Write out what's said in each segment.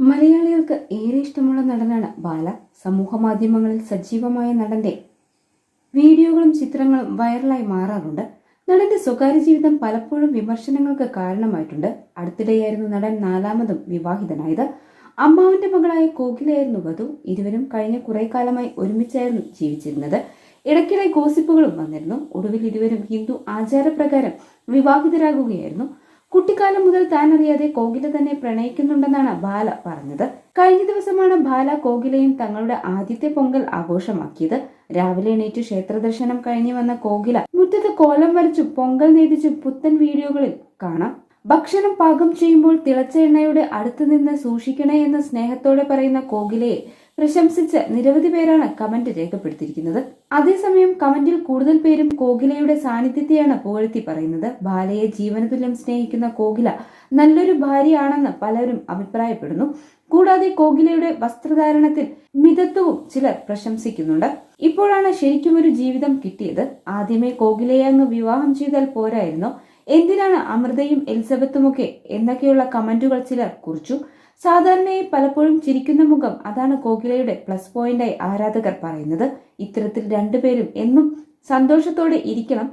മലയാളികൾക്ക് ഏറെ ഇഷ്ടമുള്ള നടനാണ് ബാല. സമൂഹ മാധ്യമങ്ങളിൽ സജീവമായ നടന്റെ വീഡിയോകളും ചിത്രങ്ങളും വൈറലായി മാറാറുണ്ട്. നടന്റെ സ്വകാര്യ ജീവിതം പലപ്പോഴും വിമർശനങ്ങൾക്ക് കാരണമായിട്ടുണ്ട്. അടുത്തിടെയായിരുന്നു നടൻ നാലാമതും വിവാഹിതനായത്. അമ്മാവന്റെ മകളായ കോകിലയായിരുന്നു വധു. ഇരുവരും കഴിഞ്ഞ കുറെ കാലമായി ഒരുമിച്ചായിരുന്നു ജീവിച്ചിരുന്നത്. ഇടയ്ക്കിടെ ഗോസിപ്പുകളും വന്നിരുന്നു. ഒടുവിൽ ഇരുവരും ഹിന്ദു ആചാരപ്രകാരം വിവാഹിതരാകുകയായിരുന്നു. കുട്ടിക്കാലം മുതൽ താൻ അറിയാതെ കോകില തന്നെ പ്രണയിക്കുന്നുണ്ടെന്നാണ് ബാല പറഞ്ഞത്. കഴിഞ്ഞ ദിവസമാണ് ബാല കോകിലയും തങ്ങളുടെ ആദ്യത്തെ പൊങ്കൽ ആഘോഷമാക്കിയത്. രാവിലെ എണീറ്റ് ക്ഷേത്ര ദർശനം കഴിഞ്ഞു വന്ന കോകില മുറ്റത്ത് കോലം വരച്ചു പൊങ്കൽ നേദിച്ചു പുത്തൻ വീഡിയോകളിൽ കാണാം. ഭക്ഷണം പാകം ചെയ്യുമ്പോൾ തിളച്ച എണ്ണയുടെ അടുത്ത് നിന്ന് സൂക്ഷിക്കണേ എന്ന് സ്നേഹത്തോടെ പറയുന്ന കോകിലയെ പ്രശംസിച്ച് നിരവധി പേരാണ് കമന്റ് രേഖപ്പെടുത്തിയിരിക്കുന്നത്. അതേസമയം കമന്റിൽ കൂടുതൽ പേരും കോകിലയുടെ സാന്നിധ്യത്തെയാണ് പുകഴ്ത്തി പറയുന്നത്. ബാലയെ ജീവനതുല്യം സ്നേഹിക്കുന്ന കോകില നല്ലൊരു ഭാര്യയാണെന്ന് പലരും അഭിപ്രായപ്പെടുന്നു. കൂടാതെ കോകിലയുടെ വസ്ത്രധാരണത്തിൽ മിതത്വവും ചിലർ പ്രശംസിക്കുന്നുണ്ട്. ഇപ്പോഴാണ് ശരിക്കും ഒരു ജീവിതം കിട്ടിയത്. ആദ്യമേ കോകിലയെ അങ്ങ് വിവാഹം ചെയ്താൽ പോരായിരുന്നു. എന്തിനാണ് അമൃതയും എലിസബത്തുമൊക്കെ എന്നൊക്കെയുള്ള കമന്റുകൾ ചിലർ കുറിച്ചു. സാധാരണയായി പലപ്പോഴും ചിരിക്കുന്ന മുഖം അതാണ് കോകിലയുടെ പ്ലസ് പോയിന്റായി ആരാധകർ പറയുന്നത്. ഇത്തരത്തിൽ രണ്ടുപേരും എന്നും സന്തോഷത്തോടെ ഇരിക്കണം.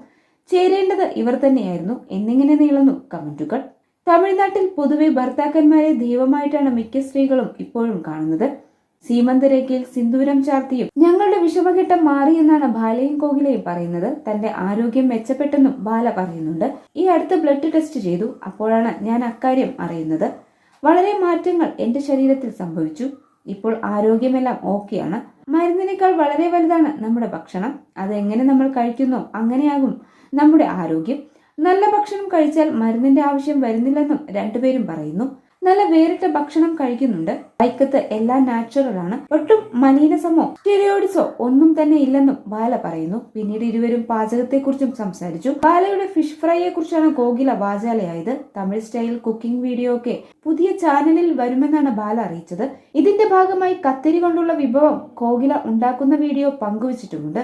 ചേരേണ്ടത് ഇവർ തന്നെയായിരുന്നു. എന്നിങ്ങനെ നീളുന്നു കമന്റുകൾ. തമിഴ്നാട്ടിൽ പൊതുവെ ഭർത്താക്കന്മാരെ ദൈവമായിട്ടാണ് മിക്ക സ്ത്രീകളും ഇപ്പോഴും കാണുന്നത്. സീമന്തരേഖയിൽ സിന്ദൂരം ചാർത്തിയും ഞങ്ങളുടെ വിഷമഘട്ടം മാറിയെന്നാണ് ബാലയും കോകിലയും പറയുന്നത്. തന്റെ ആരോഗ്യം മെച്ചപ്പെട്ടെന്നും ബാല പറയുന്നുണ്ട്. ഈ അടുത്ത് ബ്ലഡ് ടെസ്റ്റ് ചെയ്തു. അപ്പോഴാണ് ഞാൻ അക്കാര്യം അറിയുന്നത്. വളരെ മാറ്റങ്ങൾ എന്റെ ശരീരത്തിൽ സംഭവിച്ചു. ഇപ്പോൾ ആരോഗ്യമെല്ലാം ഓക്കെയാണ്. മരുന്നിനേക്കാൾ വളരെ വലുതാണ് നമ്മുടെ ഭക്ഷണം. അതെങ്ങനെ നമ്മൾ കഴിക്കുന്നോ അങ്ങനെയാകും നമ്മുടെ ആരോഗ്യം. നല്ല ഭക്ഷണം കഴിച്ചാൽ മരുന്നിന്റെ ആവശ്യം വരുന്നില്ലെന്നും രണ്ടുപേരും പറയുന്നു. നല്ല വേറിട്ട ഭക്ഷണം കഴിക്കുന്നുണ്ട്. വൈക്കത്ത് എല്ലാം നാച്ചുറൽ ആണ്. ഒട്ടും മലീനസമോ സ്റ്റെറിയോഡിസോ ഒന്നും തന്നെ ഇല്ലെന്നും ബാല പറയുന്നു. പിന്നീട് ഇരുവരും പാചകത്തെക്കുറിച്ചും സംസാരിച്ചു. ബാലയുടെ ഫിഷ് ഫ്രൈയെ കുറിച്ചാണ് കോകില വാചാലയായത്. തമിഴ് സ്റ്റൈൽ കുക്കിംഗ് വീഡിയോ ഒക്കെ പുതിയ ചാനലിൽ വരുമെന്നാണ് ബാല അറിയിച്ചത്. ഇതിന്റെ ഭാഗമായി കത്തിരി കൊണ്ടുള്ള വിഭവം കോകില ഉണ്ടാക്കുന്ന വീഡിയോ പങ്കുവച്ചിട്ടുമുണ്ട്.